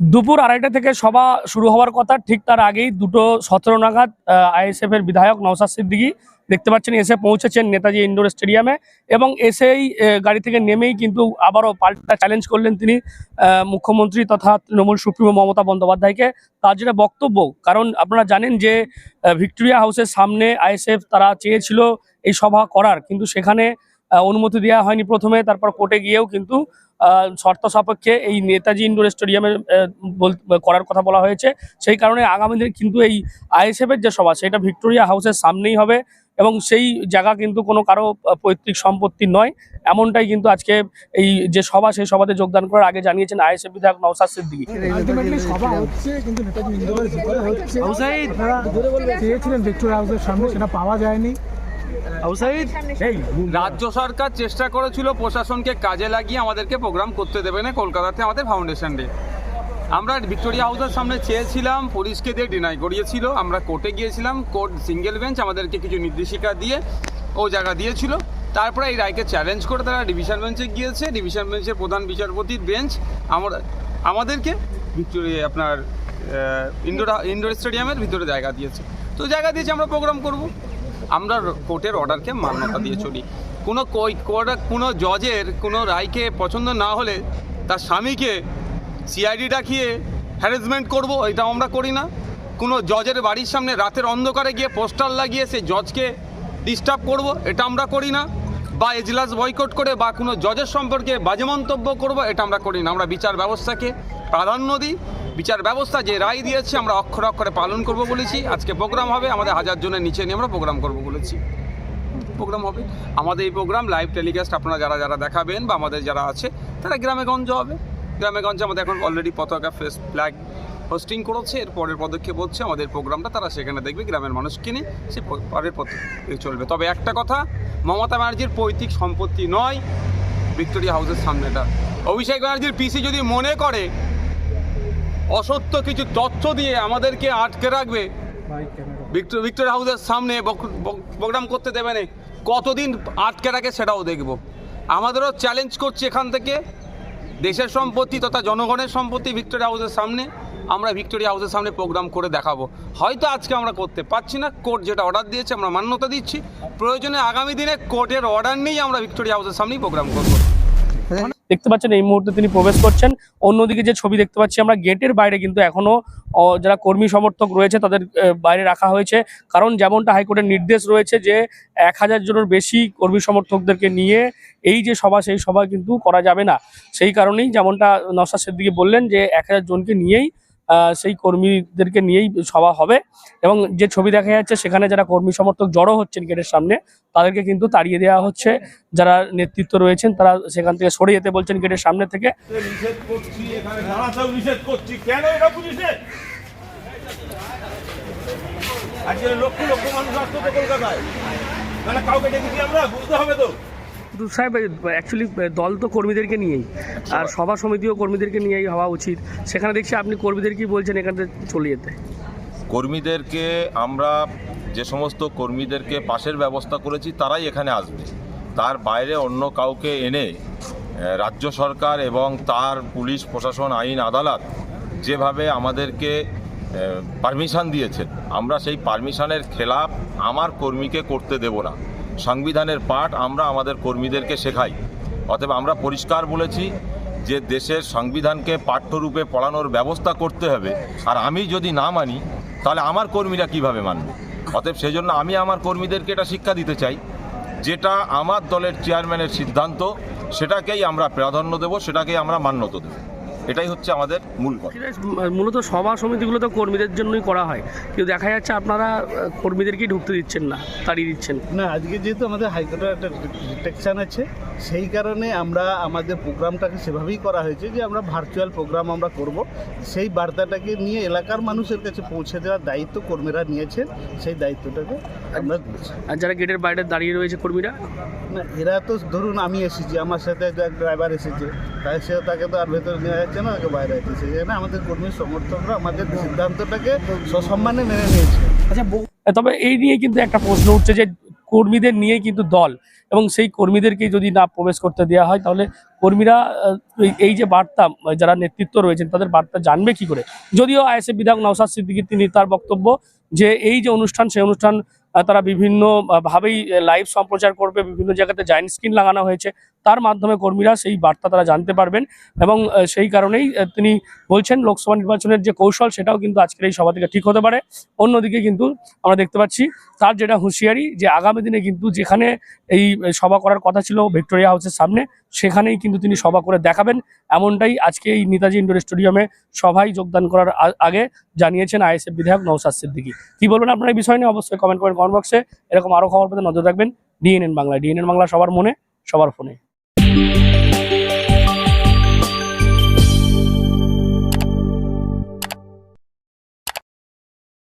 দুপুর আড়াইটা থেকে সভা শুরু হওয়ার কথা, ঠিক তার আগেই দুটো সতেরো নাগাদ আইএসএফ এর বিধায়ক নওসাদ সিদ্দিকী দেখতে পাচ্ছেন এসে পৌঁছেছেন নেতাজি ইন্ডোর স্টেডিয়ামে এবং এসেই গাড়ি থেকে নেমেই কিন্তু আবারও পাল্টা চ্যালেঞ্জ করলেন তিনি মুখ্যমন্ত্রী তথা তৃণমূল সুপ্রিমো মমতা বন্দ্যোপাধ্যায়কে। তার যেটা বক্তব্য, কারণ আপনারা জানেন যে ভিক্টোরিয়া হাউসের সামনে আইএসএফ তারা চেয়েছিল এই সভা করার, কিন্তু সেখানে অনুমতি দেওয়া হয়নি প্রথমে, তারপর কোর্টে গিয়েও কিন্তু শর্ত সাপেক্ষে এই নেতাজি ইন্ডোর স্টেডিয়ামে করার কথা বলা হয়েছে। সেই কারণে আগামী দিনে কিন্তু এই আইএসএফ এর যে সভা সেটা ভিক্টোরিয়া হাউসের সামনেই হবে এবং সেই জায়গা কিন্তু কোনো কারও পৈতৃক সম্পত্তি নয়। এমনটাই কিন্তু আজকে এই যে সভা সেই সভাতে যোগদান করার আগে জানিয়েছেন আইএসএফ বিধায়ক নওসাদ সিদ্দিকী। চেয়েছিলেন ভিক্টোরিয়া হাউসের সামনে সেটা পাওয়া যায়নি। রাজ্য সরকার চেষ্টা করেছিল প্রশাসনকে কাজে লাগিয়ে আমাদেরকে প্রোগ্রাম করতে দেবে না কলকাতাতে আমাদের ফাউন্ডেশন ডে আমরা ভিক্টোরিয়া হাউসের সামনে চেয়েছিলাম পুলিশকে দিয়ে ডিনাই করিয়েছিল। আমরা কোর্টে গিয়েছিলাম কোর্ট সিঙ্গেল বেঞ্চ আমাদেরকে কিছু নির্দেশিকা দিয়ে ও জায়গা দিয়েছিল। তারপরে এই রায়কে চ্যালেঞ্জ করে তারা ডিভিশন বেঞ্চে গিয়েছে। ডিভিশন বেঞ্চের প্রধান বিচারপতির বেঞ্চ আমরা আমাদেরকে ভিক্টোরিয়া আপনার ইন্ডোর ইন্ডোর স্টেডিয়ামের ভিতরে জায়গা দিয়েছে। তো জায়গা দিয়েছে আমরা প্রোগ্রাম করব। আমরা কোর্টের অর্ডারকে মান্যতা দিয়ে চলি। কোনো কোনো জজের কোনো রায়কে পছন্দ না হলে তার স্বামীকে সিআইডি ডাকিয়ে হ্যারাসমেন্ট করব, এটাও আমরা করি না। কোনো জজের বাড়ির সামনে রাতের অন্ধকারে গিয়ে পোস্টার লাগিয়ে সেই জজকে ডিস্টার্ব করব, এটা আমরা করি না। বা এজলাস বয়কট করে বা কোনো জজের সম্পর্কে বাজে মন্তব্য করব, এটা আমরা করি না। আমরা বিচার ব্যবস্থাকে প্রাধান্য দিই। বিচার ব্যবস্থা যে রায় দিয়েছে, আমরা অক্ষরে অক্ষরে পালন করব বলেছি। আজকে প্রোগ্রাম হবে, আমাদের হাজার জনের নিচে নিয়ে আমরা প্রোগ্রাম করব বলেছি। প্রোগ্রাম হবে। আমাদের এই প্রোগ্রাম লাইভ টেলিকাস্ট আপনারা যারা যারা দেখাবেন বা আমাদের যারা আছে, তারা গ্রামে গঞ্জ হবে। গ্রামে গঞ্জে আমাদের এখন অলরেডি পতাকা ফেস ফ্ল্যাগ হোস্টিং করেছে। এর পরের পদক্ষেপ হচ্ছে আমাদের প্রোগ্রামটা, তারা সেখানে দেখবে গ্রামের মানুষকে নিয়ে সে পরের পথে চলবে। তবে একটা কথা, মমতা ব্যানার্জির পৈতৃক সম্পত্তি নয়, ভিক্টোরিয়া হাউসের সামনেটা। অভিষেক ব্যানার্জির পিসি যদি মনে করে অসত্য কিছু তথ্য দিয়ে আমাদেরকে আটকে রাখবে। ভিক্টোর ভিক্টোরিয়া হাউসের সামনে প্রোগ্রাম করতে দেবে না। কতদিন আটকে রাখে সেটাও দেখব। আমাদেরও চ্যালেঞ্জ করছি এখান থেকে। দেশের সম্পত্তি তথা জনগণের সম্পত্তি ভিক্টোরিয়া হাউসের সামনে। আমরা ভিক্টোরিয়া হাউসের সামনে প্রোগ্রাম করে দেখাবো। হয়তো আজকে আমরা করতে পারছি না। কোর্ট যেটা অর্ডার দিয়েছে, আমরা মান্যতা দিচ্ছি। প্রয়োজনে আগামী দিনে কোর্টের অর্ডার নিয়েই আমরা ভিক্টোরিয়া হাউসের সামনেই প্রোগ্রাম করব। দেখতে পাচ্ছেন এই মুহূর্তে তিনি প্রবেশ করছেন। অন্যদিকে যে ছবি দেখতে পাচ্ছি আমরা, গেটের বাইরে কিন্তু এখনও যারা কর্মী সমর্থক রয়েছে, তাদের বাইরে রাখা হয়েছে। কারণ যেমনটা হাইকোর্টের নির্দেশ রয়েছে যে, এক হাজার জনের বেশি কর্মী সমর্থকদেরকে নিয়ে এই যে সভা, সেই সভা কিন্তু করা যাবে না। সেই কারণেই যেমনটা নসাদ সিদ্দিকি বললেন যে, এক হাজার জনকে নিয়েই সেই কর্মীদেরকে নিয়েই সভা হবে এবং যে ছবি দেখা যাচ্ছে সেখানে যারা কর্মী সমর্থক জড়ো হচ্ছেন গেটের সামনে, তাদেরকে কিন্তু তাড়িয়ে দেওয়া হচ্ছে। যারা নেতৃত্ব রয়েছেন, তারা সেখান থেকে সরে যেতে বলছেন গেটের সামনে থেকে। আজকে লক্ষ লক্ষ মানুষ আসতো কলকাতায়। মানে কাউকে ডেকেছি আমরা বুঝতে হবে তো। কিন্তু সাহেব অ্যাকচুয়ালি দল তো কর্মীদেরকে নিয়েই আর সভা সমিতিও কর্মীদেরকে নিয়েই হওয়া উচিত। সেখানে দেখছি আপনি কর্মীদের কর্মীদেরকেই বলছেন এখান থেকে চলে যেতে? কর্মীদেরকে আমরা যে সমস্ত কর্মীদেরকে পাশের ব্যবস্থা করেছি তারাই এখানে আসবে। তার বাইরে অন্য কাউকে এনে রাজ্য সরকার এবং তার পুলিশ প্রশাসন আইন আদালত যেভাবে আমাদেরকে পারমিশন দিয়েছেন আমরা সেই পারমিশনের খেলাপ আমার কর্মীকে করতে দেব না। সংবিধানের পাঠ আমরা আমাদের কর্মীদেরকে শেখাই। অতএব আমরা পরিষ্কার বলেছি যে দেশের সংবিধানকে পাঠ্যরূপে পড়ানোর ব্যবস্থা করতে হবে। আর আমি যদি না মানি, তাহলে আমার কর্মীরা কীভাবে মানবে? অতএব সেই জন্য আমি আমার কর্মীদেরকে এটা শিক্ষা দিতে চাই, যেটা আমার দলের চেয়ারম্যানের সিদ্ধান্ত, সেটাকেই আমরা প্রাধান্য দেব, সেটাকেই আমরা মান্যতা দেব। এটাই হচ্ছে আমাদের মূল কথা। মূলত সভা সমিতিগুলো তো কর্মীদের জন্যই করা হয়। কিন্তু দেখা যাচ্ছে আপনারা কর্মীদেরকেই ঢুকতে দিচ্ছেন না তাড়িয়ে দিচ্ছেন। না আজকে যেহেতু আমাদের হাইকোর্টের একটা ডিটেকশন আছে সেই কারণে আমরা আমাদের প্রোগ্রামটাকে সেভাবেই করা হয়েছে যে আমরা ভার্চুয়াল প্রোগ্রাম আমরা করব। সেই বার্তাটাকে নিয়ে এলাকার মানুষের কাছে পৌঁছে দেওয়ার দায়িত্ব কর্মীরা নিয়েছেন সেই দায়িত্বটাকে আমরা দিচ্ছি। আর যারা গেটের বাইরে দাঁড়িয়ে রয়েছে কর্মীরা? না এরা তো ধরুন আমি এসেছি আমার সাথে এক ড্রাইভার এসেছে তাই সে তাকে তো আর ভেতরে নেওয়া যাচ্ছে না তাকে বাইরে আছে সেই আমাদের কর্মী সমর্থকরা আমাদের সিদ্ধান্তটাকে সসম্মানে মেনে নিয়েছে। আচ্ছা তবে এই নিয়ে কিন্তু একটা প্রশ্ন উঠছে যে কর্মীদের নিয়ে কিন্তু দল এবং সেই কর্মীদেরকে যদি না প্রবেশ করতে দেওয়া হয় তাহলে কর্মীরা এই- যে বার্তা যারা নেতৃত্ব রয়েছেন তাদের বার্তা জানবে কি করে? যদিও আইএসএফ বিধায়ক নওসাদ সিদ্দিকী তিনি তার বক্তব্য যে এই যে অনুষ্ঠান সেই অনুষ্ঠান তারা বিভিন্ন আহ, ভাবেই লাইভ সম্প্রচার করবে বিভিন্ন জায়গাতে জায়েন্ট স্ক্রিন লাগানো হয়েছে। তার মাধ্যমে কর্মীরা সেই বার্তা তারা জানতে পারবেন এবং সেই কারণেই তিনি বলছেন লোকসভা নির্বাচনের যে কৌশল সেটাও কিন্তু আজকের এই সভা থেকে ঠিক হতে পারে। অন্যদিকে কিন্তু আমরা দেখতে পাচ্ছি তার যেটা হুঁশিয়ারি যে আগামী দিনে কিন্তু যেখানে এই সভা করার কথা ছিল ভিক্টোরিয়া হাউসের সামনে, সেখানেই কিন্তু তিনি সভা করে দেখাবেন। এমনটাই আজকে এই নেতাজি ইন্ডোর স্টেডিয়ামে সভায় যোগদান করার আগে জানিয়েছেন আইএসএফ বিধায়ক নৌসাদ সিদ্দিকী। কি বলবেন আপনার এই বিষয় নিয়ে? অবশ্যই কমেন্ট করেন কমেন্ট বক্সে এরকম আরও খবর পেতে নজর রাখবেন। ডিএনএন বাংলা ডিএনএন বাংলা সবার মনে, সবার ফোনে। Thank you.